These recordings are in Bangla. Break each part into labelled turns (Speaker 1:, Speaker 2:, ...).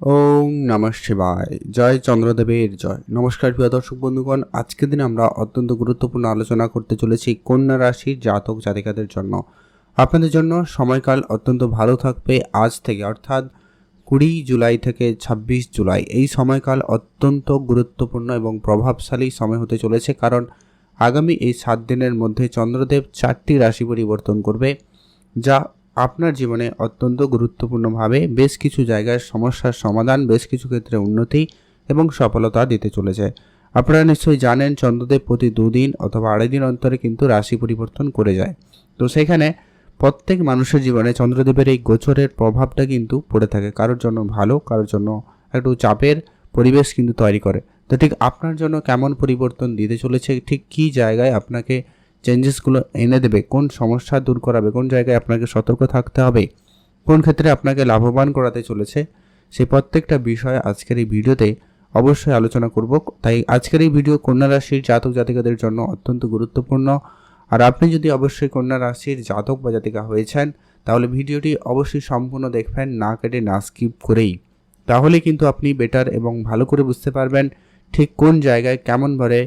Speaker 1: ওম নমঃ শিবায়। জয় চন্দ্রদেবের জয়। নমস্কার প্রিয় দর্শক বন্ধুগণ, আজকের দিনে আমরা অত্যন্ত গুরুত্বপূর্ণ আলোচনা করতে চলেছি কন্যা রাশির জাতক জাতিকাদের জন্য। আপনাদের জন্য সময়কাল অত্যন্ত ভালো থাকবে আজ থেকে, অর্থাৎ কুড়ি জুলাই থেকে ছাব্বিশ জুলাই। এই সময়কাল অত্যন্ত গুরুত্বপূর্ণ এবং প্রভাবশালী সময় হতে চলেছে কারণ আগামী এই সাত দিনের মধ্যে চন্দ্রদেব চারটি রাশি পরিবর্তন করবে, যা আপনার জীবনে অত্যন্ত গুরুত্বপূর্ণভাবে বেশ কিছু জায়গায় সমস্যার সমাধান, বেশ কিছু ক্ষেত্রে উন্নতি এবং সফলতা দিতে চলেছে। আপনারা নিশ্চয়ই জানেন চন্দ্রদেব প্রতি দুদিন অথবা আড়াই দিন অন্তরে কিন্তু রাশি পরিবর্তন করে যায়। তো সেখানে প্রত্যেক মানুষের জীবনে চন্দ্রদেবের এই গোচরের প্রভাবটা কিন্তু পড়ে থাকে। কারোর জন্য ভালো, কারোর জন্য একটু চাপের পরিবেশ কিন্তু তৈরি করে। তো ঠিক আপনার জন্য কেমন পরিবর্তন দিতে চলেছে? ঠিক কী জায়গায় আপনাকে চেঞ্জেসগুলো এনে দেবে। কোন সমস্যা দূর করাবে? কোন জায়গায় আপনাকে সতর্ক থাকতে হবে? কোন ক্ষেত্রে আপনাকে লাভবান করাতে চলেছে? সেই প্রত্যেকটা বিষয় আজকের এই ভিডিওতে অবশ্যই আলোচনা করব। তাই আজকের এই ভিডিও কন্যা রাশির জাতক জাতিকাদের জন্য অত্যন্ত গুরুত্বপূর্ণ। আর আপনি যদি অবশ্যই কন্যা রাশির জাতক বা জাতিকা হয়েছেন, তাহলে ভিডিওটি অবশ্যই সম্পূর্ণ দেখবেন, না কেটে না স্কিপ করেই। তাহলে কিন্তু আপনি বেটার এবং ভালো করে বুঝতে পারবেন ঠিক কোন জায়গায় কেমনভাবে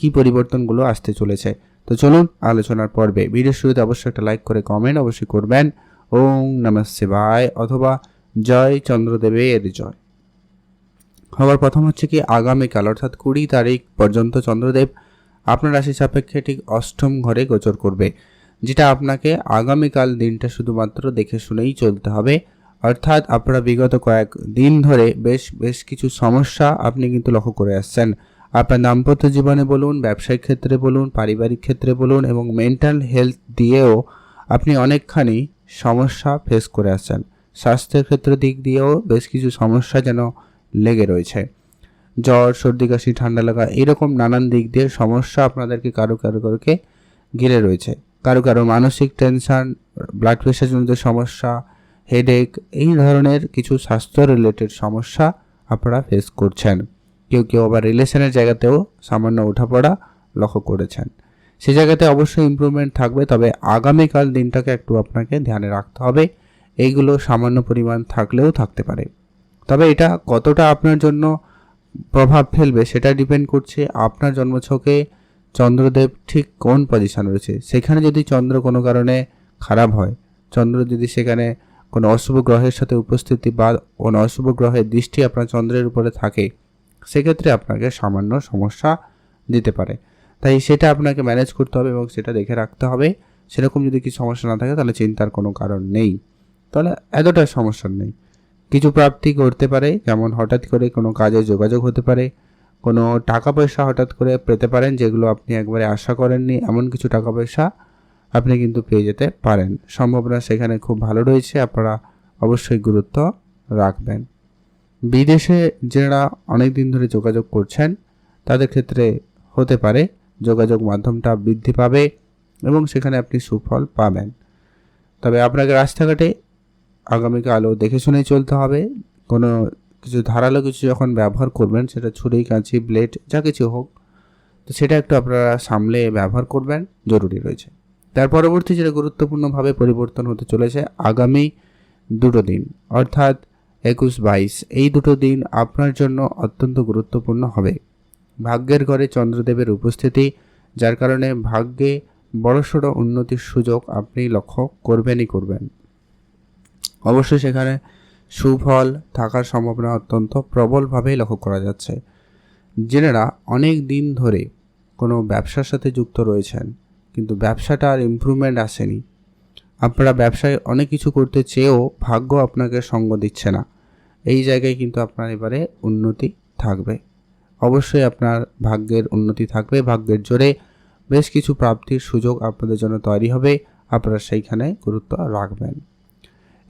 Speaker 1: কী পরিবর্তনগুলো আসতে চলেছে। তো চলুন আলোচনার পর্বে। ভিডিও শুরুতে অবশ্যই একটা লাইক করে কমেন্ট অবশ্যই করবেন। ওং নমঃ শিবায় অথবা জয় চন্দ্রদেবের জয়। হবার প্রথম হচ্ছে কি আগামীকাল, অর্থাৎ কুড়ি তারিখ পর্যন্ত চন্দ্রদেব আপনার রাশি সাপেক্ষে ঠিক অষ্টম ঘরে গোচর করবে, যেটা আপনাকে আগামীকাল দিনটা শুধুমাত্র দেখে শুনেই চলতে হবে। অর্থাৎ আপনারা বিগত কয়েক দিন ধরে বেশ বেশ কিছু সমস্যা আপনি কিন্তু লক্ষ্য করে আসছেন। আপনার দাম্পত্য জীবনে বলুন, ব্যবসায়িক ক্ষেত্রে বলুন, পারিবারিক ক্ষেত্রে বলুন এবং মেন্টাল হেলথ দিয়েও আপনি অনেকখানি সমস্যা ফেস করে আসছেন। স্বাস্থ্যের ক্ষেত্র দিক দিয়েও বেশ কিছু সমস্যা যেন লেগে রয়েছে। জ্বর, সর্দি, কাশি, ঠান্ডা লাগা এরকম নানান দিক দিয়ে সমস্যা আপনাদেরকে কারও কারও কারোকে ঘিরে রয়েছে। কারও কারও মানসিক টেনশন ব্লাড প্রেশারজনিত সমস্যা হেডেক এই ধরনের কিছু স্বাস্থ্য রিলেটেড সমস্যা আপনারা ফেস করছেন। কেউ কেউ আবার রিলেশনের জায়গাতেও সামান্য ওঠাপড়া লক্ষ্য করেছেন। সে জায়গাতে অবশ্যই ইম্প্রুভমেন্ট থাকবে, তবে আগামীকাল দিনটাকে একটু আপনাকে ধ্যানে রাখতে হবে। এইগুলো সামান্য পরিমাণ থাকলেও থাকতে পারে। তবে এটা কতটা আপনার জন্য প্রভাব ফেলবে সেটা ডিপেন্ড করছে আপনার জন্মছকে চন্দ্রদেব ঠিক কোন পজিশন রয়েছে। সেখানে যদি চন্দ্র কোনো কারণে খারাপ হয়, চন্দ্র যদি সেখানে কোনো অশুভ গ্রহের সাথে উপস্থিতি বা কোনো অশুভ গ্রহের দৃষ্টি আপনার চন্দ্রের উপরে থাকে সেক্ষেত্রে আপনাকে সামান্য সমস্যা দিতে পারে। তাই সেটা আপনাকে ম্যানেজ করতে হবে এবং সেটা দেখে রাখতে হবে। সেরকম যদি কিছু সমস্যা না থাকে, তাহলে চিন্তার কোনো কারণ নেই। তাহলে এতটা সমস্যা নেই। কিছু প্রাপ্তি করতে পারে, যেমন হঠাৎ করে কোনো কাজে যোগাযোগ হতে পারে, কোনো টাকা পয়সা হঠাৎ করে পেতে পারেন, যেগুলো আপনি একবারে আশা করেননি, এমন কিছু টাকা পয়সা আপনি কিন্তু পেয়ে যেতে পারেন। সম্ভাবনা সেখানে খুব ভালো রয়েছে, আপনারা অবশ্যই গুরুত্ব রাখবেন। বিদেশে যারা অনেক দিন ধরে যোগাযোগ করছেন, তাদের ক্ষেত্রে হতে পারে যোগাযোগ মাধ্যমটা বৃদ্ধি পাবে এবং সেখানে আপনি সুফল পাবেন। তবে আপনাকে রাস্তাঘাটে আগামীকালও দেখে শুনেই চলতে হবে। কোনো কিছু ধারালো কিছু যখন ব্যবহার করবেন, সেটা ছুরি, কাঁচি, ব্লেড, যা কিছু হোক, তো সেটা একটু আপনারা সামলে ব্যবহার করবেন, জরুরি রয়েছে। তার পরবর্তী যেটা গুরুত্বপূর্ণভাবে পরিবর্তন হতে চলেছে আগামী দুটো দিন, অর্থাৎ একুশ বাইশ। এই দুটো দিন আপনার জন্য অত্যন্ত গুরুত্বপূর্ণ হবে। ভাগ্যের ঘরে চন্দ্রদেবের উপস্থিতি, যার কারণে ভাগ্যে বড়সড় উন্নতির সুযোগ আপনি লক্ষ্য করবেনই করবেন। অবশ্যই সেখানে সুফল থাকার সম্ভাবনা অত্যন্ত প্রবলভাবেই লক্ষ্য করা যাচ্ছে। জেনেরা অনেক দিন ধরে কোনো ব্যবসার সাথে যুক্ত রয়েছেন, কিন্তু ব্যবসাটা আর ইম্প্রুভমেন্ট আসেনি। আপনারা ব্যবসায় অনেক কিছু করতে চেয়েও ভাগ্য আপনাকে সঙ্গ দিচ্ছে না। এই জায়গায় কিন্তু আপনার এবারে উন্নতি থাকবে। অবশ্যই আপনার ভাগ্যের উন্নতি থাকবে, ভাগ্যের জোরে বেশ কিছু প্রাপ্তির সুযোগ আপনাদের জন্য তৈরি হবে। আপনারা সেইখানে গুরুত্ব রাখবেন।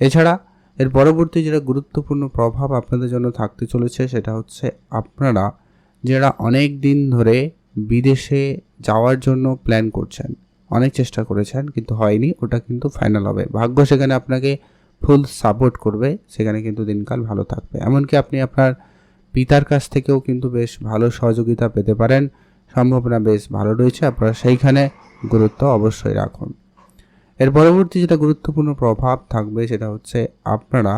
Speaker 1: এছাড়া এর পরবর্তী যেটা গুরুত্বপূর্ণ প্রভাব আপনাদের জন্য থাকতে চলেছে সেটা হচ্ছে আপনারা যারা অনেক দিন ধরে বিদেশে যাওয়ার জন্য প্ল্যান করছেন অনেক চেষ্টা করেছেন, কিন্তু হয়নি। ওটা কিন্তু ফাইনাল হবে। ভাগ্য সেখানে আপনাকে ফুল সাপোর্ট করবে। সেখানে কিন্তু দিনকাল ভালো থাকবে। এমনকি আপনি আপনার পিতার কাছ থেকেও কিন্তু বেশ ভালো সহযোগিতা পেতে পারেন। সম্ভাবনা বেশ ভালো রয়েছে। আপনারা সেইখানে গুরুত্ব অবশ্যই রাখুন। এর পরবর্তী যেটা গুরুত্বপূর্ণ প্রভাব থাকবে, সেটা হচ্ছে আপনারা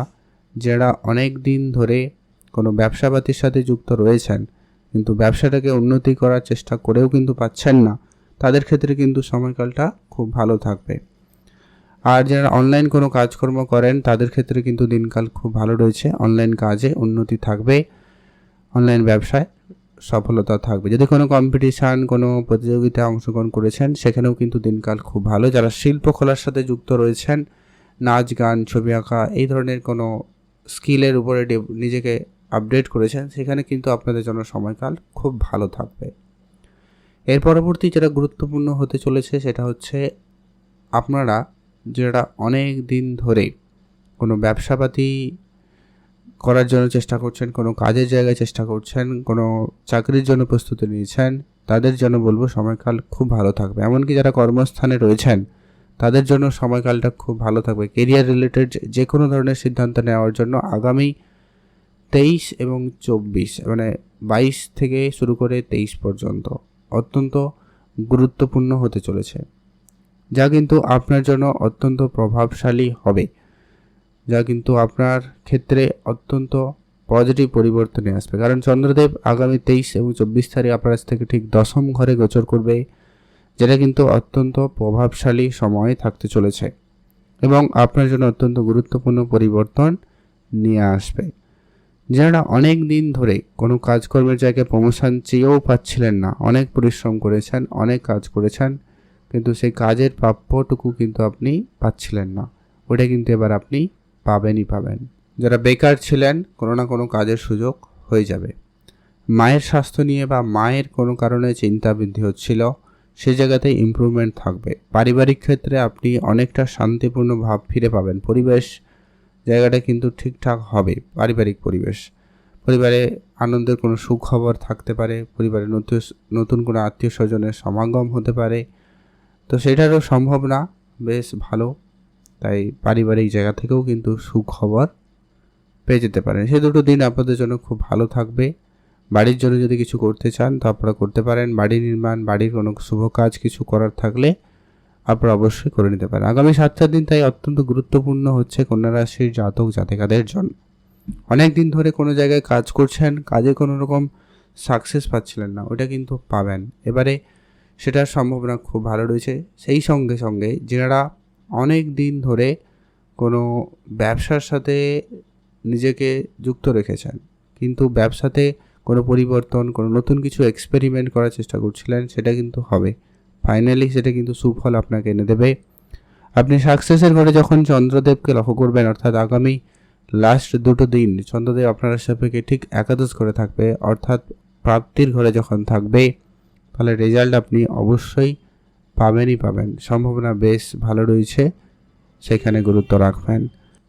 Speaker 1: যারা অনেক দিন ধরে কোনো ব্যবসাপাতির সাথে যুক্ত রয়েছেন, কিন্তু ব্যবসাটাকে উন্নতি করার চেষ্টা করেও কিন্তু পাচ্ছেন না তাদের ক্ষেত্রে কিন্তু সময়কালটা খুব ভালো থাকবে। আর যারা অনলাইন কোনো কাজকর্ম করেন, তাদের ক্ষেত্রে কিন্তু দিনকাল খুব ভালো রয়েছে। অনলাইন কাজে উন্নতি থাকবে অনলাইন ব্যবসায় সফলতা থাকবে। যদি কোনো কম্পিটিশান কোনো প্রতিযোগিতায় অংশগ্রহণ করেছেন, সেখানেও কিন্তু দিনকাল খুব ভালো। যারা শিল্পকলার সাথে যুক্ত রয়েছেন, নাচ, গান, ছবি আঁকা, এই ধরনের কোনো স্কিলের উপরে নিজেকে আপডেট করেছেন, সেখানে কিন্তু আপনাদের জন্য সময়কাল খুব ভালো থাকবে। এর পরবর্তী যেটা গুরুত্বপূর্ণ হতে চলেছে সেটা হচ্ছে আপনারা যেটা অনেক দিন ধরে কোনো ব্যবসাপাতি করার জন্য চেষ্টা করছেন, কোনো কাজের জায়গায় চেষ্টা করছেন, কোনো চাকরির জন্য প্রস্তুতি নিয়েছেন, তাদের জন্য বলব সময়কাল খুব ভালো থাকবে। এমনকি যারা কর্মস্থানে রয়েছেন, তাদের জন্য সময়কালটা খুব ভালো থাকবে। কেরিয়ার রিলেটেড যে কোনো ধরনের সিদ্ধান্ত নেওয়ার জন্য আগামী তেইশ এবং চব্বিশ মানে বাইশ থেকে শুরু করে তেইশ পর্যন্ত। অত্যন্ত গুরুত্বপূর্ণ হতে চলেছে, যা কিন্তু আপনার জন্য অত্যন্ত প্রভাবশালী হবে, যা কিন্তু আপনার ক্ষেত্রে অত্যন্ত পজিটিভ পরিবর্তন আসবে। কারণ চন্দ্রদেব আগামী তেইশ এবং চব্বিশ তারিখ আপনার কাছ থেকে ঠিক দশম ঘরে গোচর করবে, যেটা কিন্তু অত্যন্ত প্রভাবশালী সময় থাকতে চলেছে এবং আপনার জন্য অত্যন্ত গুরুত্বপূর্ণ পরিবর্তন নিয়ে আসবে। যারা অনেক দিন ধরে কোনো কাজকর্মের জায়গায় প্রমোশন চেয়েও পাচ্ছিলেন না। অনেক পরিশ্রম করেছেন, অনেক কাজ করেছেন, কিন্তু সেই কাজের প্রাপ্যটুকু কিন্তু আপনি পাচ্ছিলেন না। ওটা কিন্তু এবার আপনি পাবেনই পাবেন। যারা বেকার ছিলেন, কোনো না কোনো কাজের সুযোগ হয়ে যাবে। মায়ের স্বাস্থ্য নিয়ে বা মায়ের কোনো কারণে চিন্তা বৃদ্ধি হচ্ছিল, সে জায়গাতে ইমপ্রুভমেন্ট থাকবে। পারিবারিক ক্ষেত্রে আপনি অনেকটা শান্তিপূর্ণ ভাব ফিরে পাবেন। পরিবেশ জায়গাটা কিন্তু ঠিকঠাক হবে, পারিবারিক পরিবেশ। পরিবারে আনন্দের কোনো সুখবর থাকতে পারে পরিবারে নতুন নতুন কোনো আত্মীয় স্বজনের সমাগম হতে পারে। তো সেটারও সম্ভব না বেশ ভালো, তাই পারিবারিক জায়গা থেকেও কিন্তু সুখবর পেয়ে যেতে পারেন। সে দুটো দিন আপনাদের জন্য খুব ভালো থাকবে। বাড়ির জন্য যদি কিছু করতে চান তো আপনারা করতে পারেন। বাড়ি নির্মাণ, বাড়ির কোনো শুভ কাজ কিছু করার থাকলে আপনারা অবশ্যই করে নিতে পারেন। আগামী সাত সাতটা দিন তাই অত্যন্ত গুরুত্বপূর্ণ হচ্ছে কন্যা রাশির জাতক জাতিকাদের জন্য অনেক দিন ধরে কোনো জায়গায় কাজ করছেন, কাজে কোনো রকম সাকসেস পাচ্ছিলেন না, ওটা কিন্তু পাবেন। এবারে সেটার সম্ভাবনা খুব ভালো রয়েছে। সেই সঙ্গে সঙ্গে যারা অনেক দিন ধরে কোনো ব্যবসার সাথে নিজেকে যুক্ত রেখেছেন, কিন্তু ব্যবসাতে কোনো পরিবর্তন, কোনো নতুন কিছু এক্সপেরিমেন্ট করার চেষ্টা করছিলেন, সেটা কিন্তু হবে। ফাইনালি সেটা কিন্তু সুফল আপনাকে এনে দেবে। আপনি সাকসেসের ঘরে যখন চন্দ্রদেবকে লক্ষ্য করবেন, অর্থাৎ আগামী লাস্ট দুটো দিন, চন্দ্রদেব আপনার সাপেক্ষে ঠিক একাদশ করে থাকবে, অর্থাৎ প্রাপ্তির ঘরে যখন থাকবে, তাহলে রেজাল্ট আপনি অবশ্যই পাবেনই পাবেন। সম্ভাবনা বেশ ভালো রয়েছে, সেখানে গুরুত্ব রাখবেন।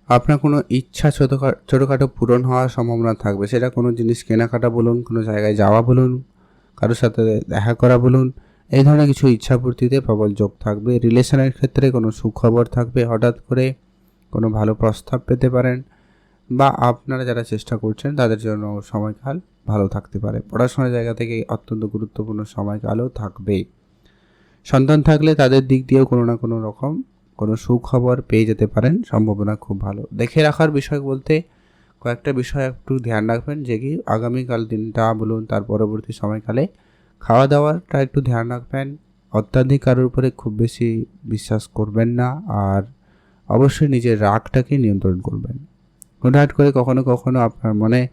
Speaker 1: আপনার কোনো ইচ্ছা ছোটো ছোটোখাটো পূরণ হওয়ার সম্ভাবনা থাকবে, সেটা কোনো জিনিস কেনাকাটা বলুন, কোনো জায়গায় যাওয়া বলুন, কারোর সাথে দেখা করা বলুন এই ধরনের কিছু ইচ্ছাপূর্তিতে প্রবল যোগ থাকবে। রিলেশনের ক্ষেত্রে কোনো সুখবর থাকবে, হঠাৎ করে কোনো ভালো প্রস্তাব পেতে পারেন বা আপনারা যারা চেষ্টা করছেন তাদের জন্য সময়কাল ভালো থাকতে পারে। পড়াশোনার জায়গা থেকে অত্যন্ত গুরুত্বপূর্ণ সময়কালও থাকবে সন্তান থাকলে তাদের দিক দিয়েও কোনো না কোনো রকম কোনো সুখবর পেয়ে যেতে পারেন, সম্ভাবনা খুব ভালো। দেখে রাখার বিষয় বলতে কয়েকটা বিষয় একটু ধ্যান রাখবেন যে কি আগামীকাল দিনটা বলুন, তার পরবর্তী সময়কালে খাওয়া দাওয়াটা একটু ধ্যান রাখবেন। অত্যাধিক কারোর উপরে খুব বেশি বিশ্বাস করবেন না আর অবশ্যই নিজের রাগটাকে নিয়ন্ত্রণ করবেন। হুটহাট করে কখনো কখনো আপনার মনে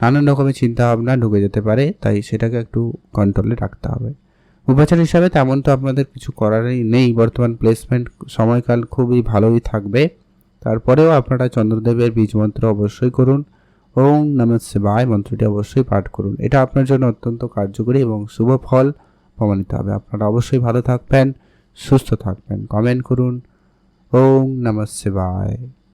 Speaker 1: নানান রকমের চিন্তাভাবনা ঢুকে যেতে পারে, তাই সেটাকে একটু কন্ট্রোলে রাখতে হবে। উপাচার হিসাবে তেমন তো আপনাদের কিছু করারই নেই। বর্তমান প্লেসমেন্ট সময়কাল খুবই ভালোই থাকবে। তারপরেও আপনারা চন্দ্রদেবের বীজ মন্ত্র অবশ্যই করুন। ওম নম শিবায় মন্ত্রটি অবশ্যই পাঠ করুন। এটা আপনার জন্য অত্যন্ত কার্যকরী এবং শুভ ফল প্রমাণিত হবে। আপনারা অবশ্যই ভালো থাকবেন, সুস্থ থাকবেন। কমেন্ট করুন। ওম নম শিবায়।